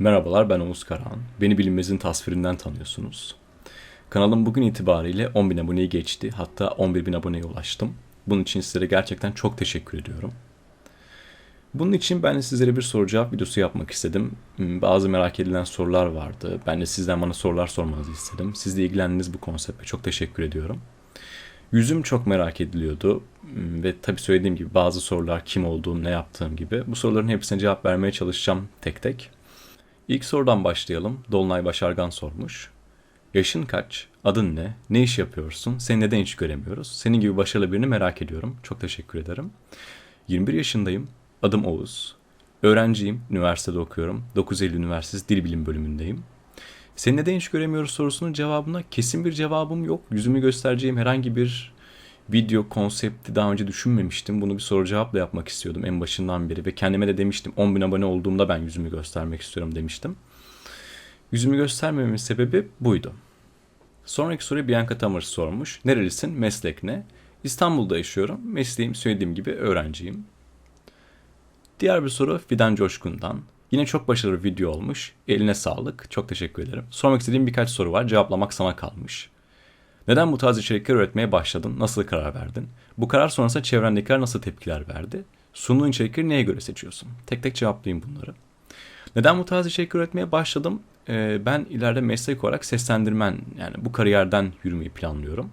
Merhabalar ben Oğuz Karahan. Beni bilinmezin tasvirinden tanıyorsunuz. Kanalım bugün itibariyle 10.000 aboneyi geçti. Hatta 11.000 aboneye ulaştım. Bunun için sizlere gerçekten çok teşekkür ediyorum. Bunun için ben de sizlere bir soru cevap videosu yapmak istedim. Hmm, Bazı merak edilen sorular vardı. Ben de sizden bana sorular sormanızı istedim. Siz de ilgilendiniz bu konsepte. Çok teşekkür ediyorum. Yüzüm çok merak ediliyordu Hmm, ve tabii söylediğim gibi bazı sorular kim olduğum, ne yaptığım gibi. Bu soruların hepsine cevap vermeye çalışacağım tek tek. İlk sorudan başlayalım. Dolunay Başargan sormuş. Yaşın kaç? Adın ne? Ne iş yapıyorsun? Seni neden hiç göremiyoruz? Senin gibi başarılı birini merak ediyorum. Çok teşekkür ederim. 21 yaşındayım. Adım Oğuz. Öğrenciyim. Üniversitede okuyorum. 9 Eylül Üniversitesi Dil Bilim bölümündeyim. Seni neden hiç göremiyoruz sorusunun cevabına kesin bir cevabım yok. Yüzümü göstereceğim herhangi bir video konsepti daha önce düşünmemiştim. Bunu bir soru cevapla yapmak istiyordum en başından beri ve kendime de demiştim 10 bin abone olduğumda ben yüzümü göstermek istiyorum demiştim. Yüzümü göstermememin sebebi buydu. Sonraki soruyu Bianca Tamır sormuş. Nerelisin? Meslek ne? İstanbul'da yaşıyorum. Mesleğim söylediğim gibi öğrenciyim. Diğer bir soru Fidan Coşkun'dan. Yine çok başarılı bir video olmuş. Eline sağlık. Çok teşekkür ederim. Sormak istediğim birkaç soru var. Cevaplamak sana kalmış. Neden bu tarz içerikler üretmeye başladın? Nasıl karar verdin? Bu karar sonrasında çevrendekiler nasıl tepkiler verdi? Sunduğun içerikleri neye göre seçiyorsun? Tek tek cevaplayayım bunları. Neden bu tarz içerik üretmeye başladım? Ee, ben ileride meslek olarak seslendirmen yani bu kariyerden yürümeyi planlıyorum.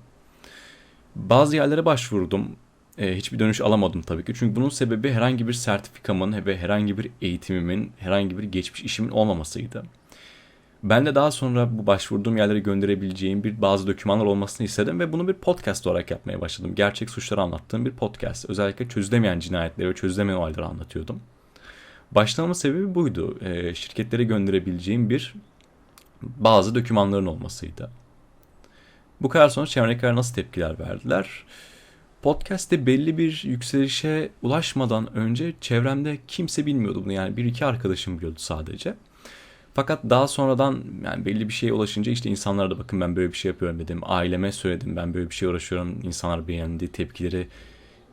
Bazı yerlere başvurdum. Ee, hiçbir dönüş alamadım tabii ki. Çünkü bunun sebebi herhangi bir sertifikamın ve herhangi bir eğitimimin, herhangi bir geçmiş işimin olmamasıydı. Ben de daha sonra bu başvurduğum yerlere gönderebileceğim bir bazı dokümanlar olmasını istedim ve bunu bir podcast olarak yapmaya başladım. Gerçek suçları anlattığım bir podcast. Özellikle çözülemeyen cinayetleri ve çözülemeyen olayları anlatıyordum. Başlamamın sebebi buydu. E, şirketlere gönderebileceğim bir bazı dokümanların olmasıydı. Bu kadar sonra çevredekiler nasıl tepkiler verdiler? Podcast'te belli bir yükselişe ulaşmadan önce çevremde kimse bilmiyordu bunu. Yani bir iki arkadaşım biliyordu sadece. Fakat daha sonradan yani belli bir şeye ulaşınca işte insanlara da bakın ben böyle bir şey yapıyorum dedim. Aileme söyledim ben böyle bir şey uğraşıyorum. İnsanlar beğendi. Tepkileri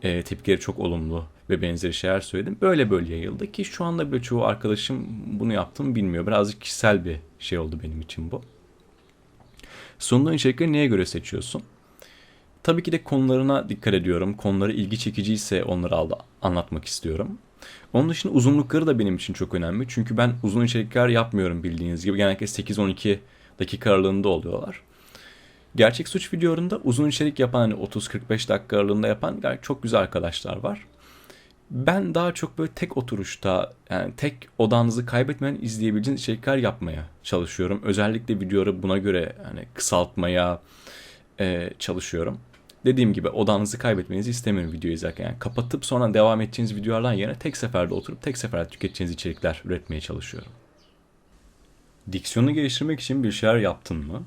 e, tepkileri çok olumlu ve benzeri şeyler söyledim. Böyle böyle yayıldı ki şu anda bile çoğu arkadaşım bunu yaptığımı bilmiyor. Birazcık kişisel bir şey oldu benim için bu. Sunduğun içerikleri neye göre seçiyorsun? Tabii ki de konularına dikkat ediyorum. Konuları ilgi çekiciyse onları anlatmak istiyorum. Onun dışında uzunlukları da benim için çok önemli. Çünkü ben uzun içerikler yapmıyorum bildiğiniz gibi. Genellikle 8-12 dakika aralığında oluyorlar. Gerçek suç videolarında uzun içerik yapan hani 30-45 dakika aralığında yapan çok güzel arkadaşlar var. Ben daha çok böyle tek oturuşta yani tek odanızı kaybetmeden izleyebileceğiniz içerikler yapmaya çalışıyorum. Özellikle videoları buna göre hani kısaltmaya e, çalışıyorum dediğim gibi odanızı kaybetmenizi istemiyorum video izlerken. Yani kapatıp sonra devam edeceğiniz videolardan yerine tek seferde oturup tek seferde tüketeceğiniz içerikler üretmeye çalışıyorum. Diksiyonu geliştirmek için bir şeyler yaptın mı?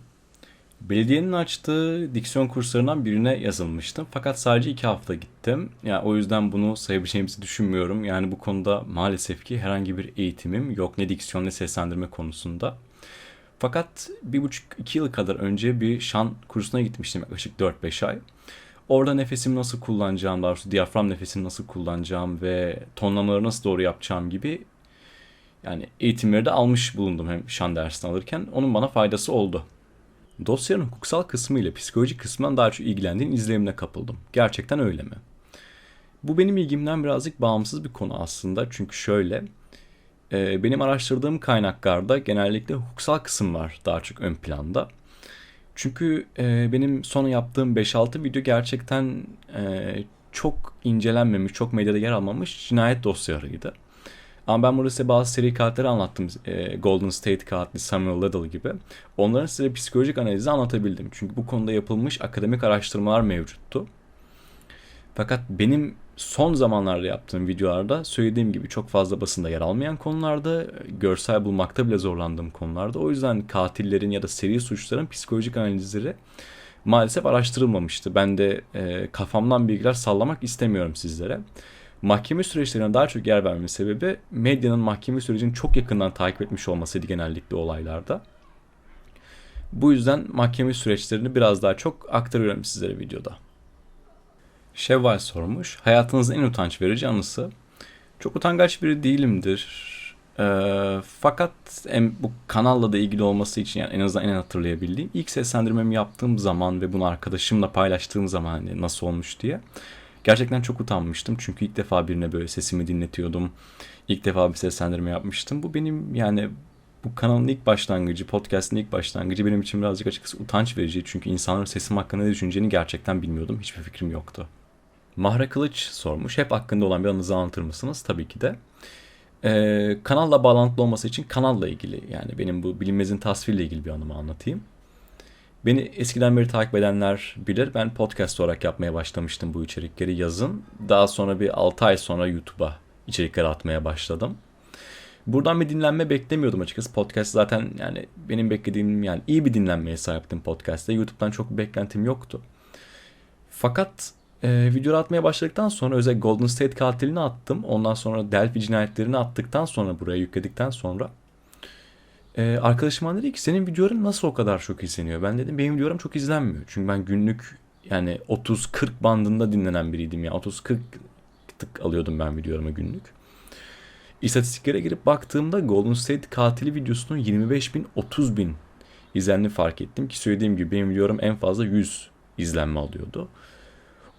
Belediyenin açtığı diksiyon kurslarından birine yazılmıştım. Fakat sadece iki hafta gittim. Yani o yüzden bunu sayabileceğimizi düşünmüyorum. Yani bu konuda maalesef ki herhangi bir eğitimim yok. Ne diksiyon ne seslendirme konusunda. Fakat bir buçuk iki yıl kadar önce bir şan kursuna gitmiştim yaklaşık 4-5 ay. Orada nefesimi nasıl kullanacağım, daha doğrusu diyafram nefesini nasıl kullanacağım ve tonlamaları nasıl doğru yapacağım gibi yani eğitimleri de almış bulundum hem şan dersini alırken. Onun bana faydası oldu. Dosyanın hukuksal kısmı ile psikolojik kısmından daha çok ilgilendiğin izlenimine kapıldım. Gerçekten öyle mi? Bu benim ilgimden birazcık bağımsız bir konu aslında. Çünkü şöyle, e, benim araştırdığım kaynaklarda genellikle hukuksal kısım var daha çok ön planda. Çünkü e, benim son yaptığım 5-6 video gerçekten e, çok incelenmemiş, çok medyada yer almamış cinayet dosyalarıydı. Ama ben burada size bazı seri katilleri anlattım. E, Golden State katili Samuel Liddell gibi. Onların size psikolojik analizi anlatabildim. Çünkü bu konuda yapılmış akademik araştırmalar mevcuttu. Fakat benim son zamanlarda yaptığım videolarda söylediğim gibi çok fazla basında yer almayan konularda, görsel bulmakta bile zorlandığım konularda. O yüzden katillerin ya da seri suçların psikolojik analizleri maalesef araştırılmamıştı. Ben de e, kafamdan bilgiler sallamak istemiyorum sizlere. Mahkeme süreçlerine daha çok yer vermemin sebebi medyanın mahkeme sürecini çok yakından takip etmiş olmasıydı genellikle olaylarda. Bu yüzden mahkeme süreçlerini biraz daha çok aktarıyorum sizlere videoda. Şevval sormuş. Hayatınızın en utanç verici anısı. Çok utangaç biri değilimdir. Ee, fakat en, bu kanalla da ilgili olması için yani en azından en hatırlayabildiğim ilk seslendirmemi yaptığım zaman ve bunu arkadaşımla paylaştığım zaman hani nasıl olmuş diye gerçekten çok utanmıştım. Çünkü ilk defa birine böyle sesimi dinletiyordum. İlk defa bir seslendirme yapmıştım. Bu benim yani bu kanalın ilk başlangıcı, podcast'ın ilk başlangıcı benim için birazcık açıkçası utanç verici. Çünkü insanların sesim hakkında ne düşüneceğini gerçekten bilmiyordum. Hiçbir fikrim yoktu. Mahra Kılıç sormuş. Hep hakkında olan bir anınızı anlatır mısınız? Tabii ki de. Ee, kanalla bağlantılı olması için kanalla ilgili yani benim bu bilinmezin tasvirle ilgili bir anımı anlatayım. Beni eskiden beri takip edenler bilir. Ben podcast olarak yapmaya başlamıştım bu içerikleri yazın. Daha sonra bir 6 ay sonra YouTube'a içerikler atmaya başladım. Buradan bir dinlenme beklemiyordum açıkçası. Podcast zaten yani benim beklediğim yani iyi bir dinlenmeye sahiptim podcast'te. YouTube'dan çok bir beklentim yoktu. Fakat e, video atmaya başladıktan sonra özel Golden State katilini attım. Ondan sonra Delphi cinayetlerini attıktan sonra buraya yükledikten sonra e, arkadaşım bana dedi ki senin videoların nasıl o kadar çok izleniyor? Ben dedim benim videolarım çok izlenmiyor. Çünkü ben günlük yani 30-40 bandında dinlenen biriydim ya. 30-40 tık alıyordum ben videolarıma günlük. İstatistiklere girip baktığımda Golden State katili videosunun 25 bin 30 bin izlendiğini fark ettim ki söylediğim gibi benim videolarım en fazla 100 izlenme alıyordu.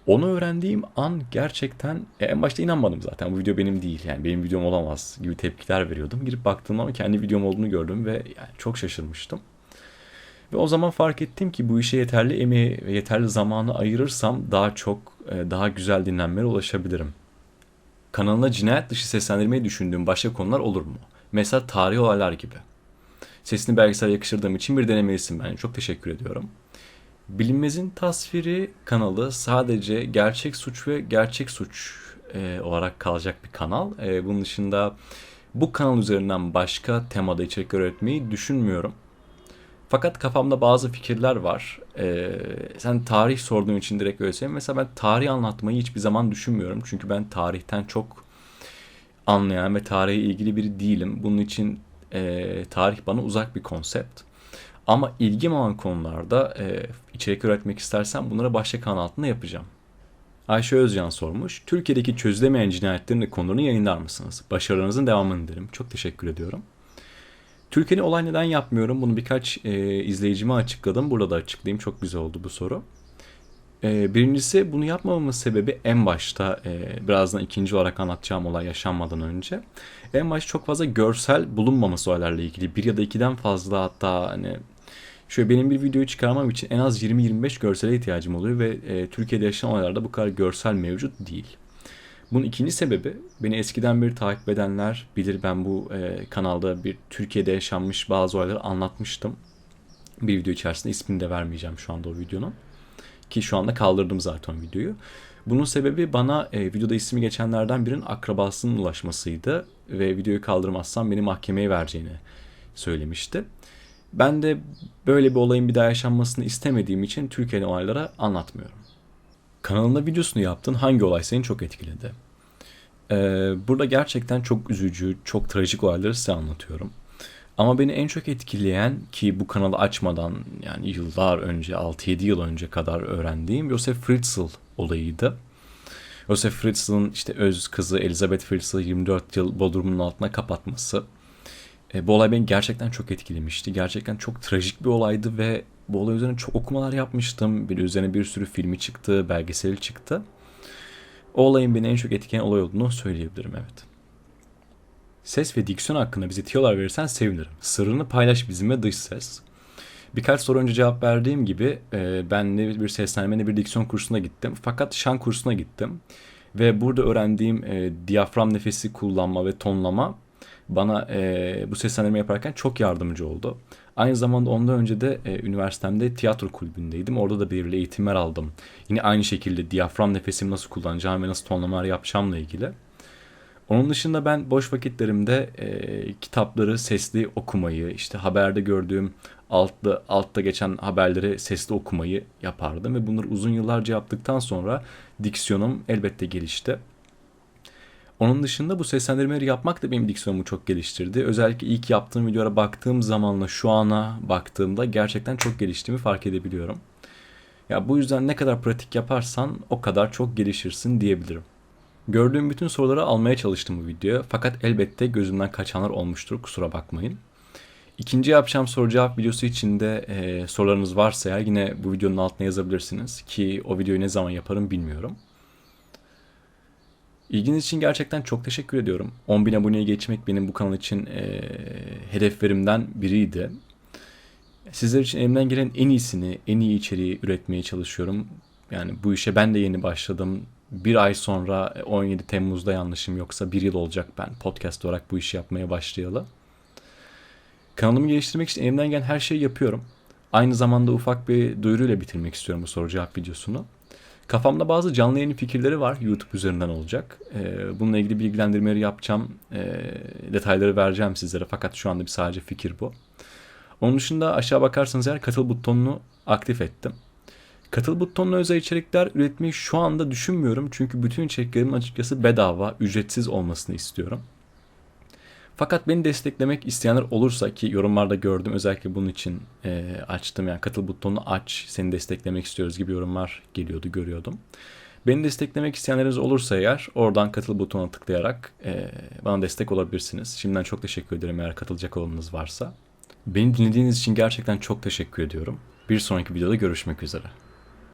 Onu öğrendiğim an gerçekten e, en başta inanmadım zaten. Bu video benim değil yani benim videom olamaz gibi tepkiler veriyordum. Girip baktığım ama kendi videom olduğunu gördüm ve yani çok şaşırmıştım. Ve o zaman fark ettim ki bu işe yeterli emeği ve yeterli zamanı ayırırsam daha çok e, daha güzel dinlenmelere ulaşabilirim. Kanalına cinayet dışı seslendirmeyi düşündüğüm başka konular olur mu? Mesela tarih olaylar gibi. Sesini belgesel yakıştırdığım için bir denemelisin bence. Çok teşekkür ediyorum. Bilinmezin tasviri kanalı sadece gerçek suç ve gerçek suç e, olarak kalacak bir kanal. E, bunun dışında bu kanal üzerinden başka temada içerik üretmeyi düşünmüyorum. Fakat kafamda bazı fikirler var. Ee, sen tarih sorduğun için direkt öyle söyleyeyim. Mesela ben tarih anlatmayı hiçbir zaman düşünmüyorum. Çünkü ben tarihten çok anlayan ve tarihe ilgili biri değilim. Bunun için e, tarih bana uzak bir konsept. Ama ilgim olan konularda e, içerik üretmek istersem bunları başka kanal altında yapacağım. Ayşe Özcan sormuş. Türkiye'deki çözülemeyen cinayetlerin konularını yayınlar mısınız? Başarılarınızın devamını dilerim. Çok teşekkür ediyorum. Türkiye'nin olay neden yapmıyorum? Bunu birkaç e, izleyicime açıkladım. Burada da açıklayayım. Çok güzel oldu bu soru. E, birincisi bunu yapmamamın sebebi en başta e, birazdan ikinci olarak anlatacağım olay yaşanmadan önce. En başta çok fazla görsel bulunmaması olaylarla ilgili. Bir ya da ikiden fazla hatta hani Şöyle benim bir videoyu çıkarmam için en az 20-25 görsele ihtiyacım oluyor ve e, Türkiye'de yaşanan olaylarda bu kadar görsel mevcut değil. Bunun ikinci sebebi beni eskiden beri takip edenler bilir ben bu e, kanalda bir Türkiye'de yaşanmış bazı olayları anlatmıştım. Bir video içerisinde ismini de vermeyeceğim şu anda o videonun. Ki şu anda kaldırdım zaten videoyu. Bunun sebebi bana e, videoda ismi geçenlerden birinin akrabasının ulaşmasıydı. Ve videoyu kaldırmazsam beni mahkemeye vereceğini söylemişti. Ben de böyle bir olayın bir daha yaşanmasını istemediğim için Türkiye'de olaylara anlatmıyorum. Kanalında videosunu yaptın hangi olay seni çok etkiledi? Ee, burada gerçekten çok üzücü, çok trajik olayları size anlatıyorum. Ama beni en çok etkileyen ki bu kanalı açmadan yani yıllar önce 6-7 yıl önce kadar öğrendiğim Josef Fritzl olayıydı. Josef Fritzl'ın işte öz kızı Elizabeth Fritzl 24 yıl Bodrum'un altına kapatması. E, bu olay beni gerçekten çok etkilemişti. Gerçekten çok trajik bir olaydı ve bu olay üzerine çok okumalar yapmıştım. Bir üzerine bir sürü filmi çıktı, belgeseli çıktı. O olayın beni en çok etkileyen olay olduğunu söyleyebilirim evet. Ses ve diksiyon hakkında bize tiyolar verirsen sevinirim. Sırrını paylaş bizimle dış ses. Birkaç soru önce cevap verdiğim gibi e, ben ne bir seslenme ne bir diksiyon kursuna gittim. Fakat şan kursuna gittim. Ve burada öğrendiğim e, diyafram nefesi kullanma ve tonlama bana e, bu seslendirme yaparken çok yardımcı oldu. Aynı zamanda ondan önce de e, üniversitemde tiyatro kulübündeydim. Orada da belirli eğitimler aldım. Yine aynı şekilde diyafram nefesimi nasıl kullanacağım ve nasıl tonlamalar yapacağımla ilgili. Onun dışında ben boş vakitlerimde e, kitapları sesli okumayı, işte haberde gördüğüm altta, altta geçen haberleri sesli okumayı yapardım. Ve bunları uzun yıllarca yaptıktan sonra diksiyonum elbette gelişti. Onun dışında bu seslendirmeleri yapmak da benim diksiyonumu çok geliştirdi. Özellikle ilk yaptığım videolara baktığım zamanla şu ana baktığımda gerçekten çok geliştiğimi fark edebiliyorum. Ya bu yüzden ne kadar pratik yaparsan o kadar çok gelişirsin diyebilirim. Gördüğüm bütün soruları almaya çalıştım bu videoya fakat elbette gözümden kaçanlar olmuştur kusura bakmayın. İkinci yapacağım soru cevap videosu için de e, sorularınız varsa eğer yine bu videonun altına yazabilirsiniz ki o videoyu ne zaman yaparım bilmiyorum. İlginiz için gerçekten çok teşekkür ediyorum. 10.000 aboneye geçmek benim bu kanal için e, hedeflerimden biriydi. Sizler için elimden gelen en iyisini, en iyi içeriği üretmeye çalışıyorum. Yani bu işe ben de yeni başladım. Bir ay sonra 17 Temmuz'da yanlışım yoksa bir yıl olacak ben podcast olarak bu işi yapmaya başlayalı. Kanalımı geliştirmek için elimden gelen her şeyi yapıyorum. Aynı zamanda ufak bir duyuruyla bitirmek istiyorum bu soru cevap videosunu. Kafamda bazı canlı yayın fikirleri var YouTube üzerinden olacak. Ee, bununla ilgili bilgilendirmeleri yapacağım. Ee, detayları vereceğim sizlere fakat şu anda bir sadece fikir bu. Onun dışında aşağı bakarsanız eğer katıl butonunu aktif ettim. Katıl butonuna özel içerikler üretmeyi şu anda düşünmüyorum. Çünkü bütün içeriklerimin açıkçası bedava, ücretsiz olmasını istiyorum. Fakat beni desteklemek isteyenler olursa ki yorumlarda gördüm özellikle bunun için e, açtım yani katıl butonunu aç seni desteklemek istiyoruz gibi yorumlar geliyordu görüyordum. Beni desteklemek isteyenleriniz olursa eğer oradan katıl butonuna tıklayarak e, bana destek olabilirsiniz. Şimdiden çok teşekkür ederim eğer katılacak olanınız varsa. Beni dinlediğiniz için gerçekten çok teşekkür ediyorum. Bir sonraki videoda görüşmek üzere.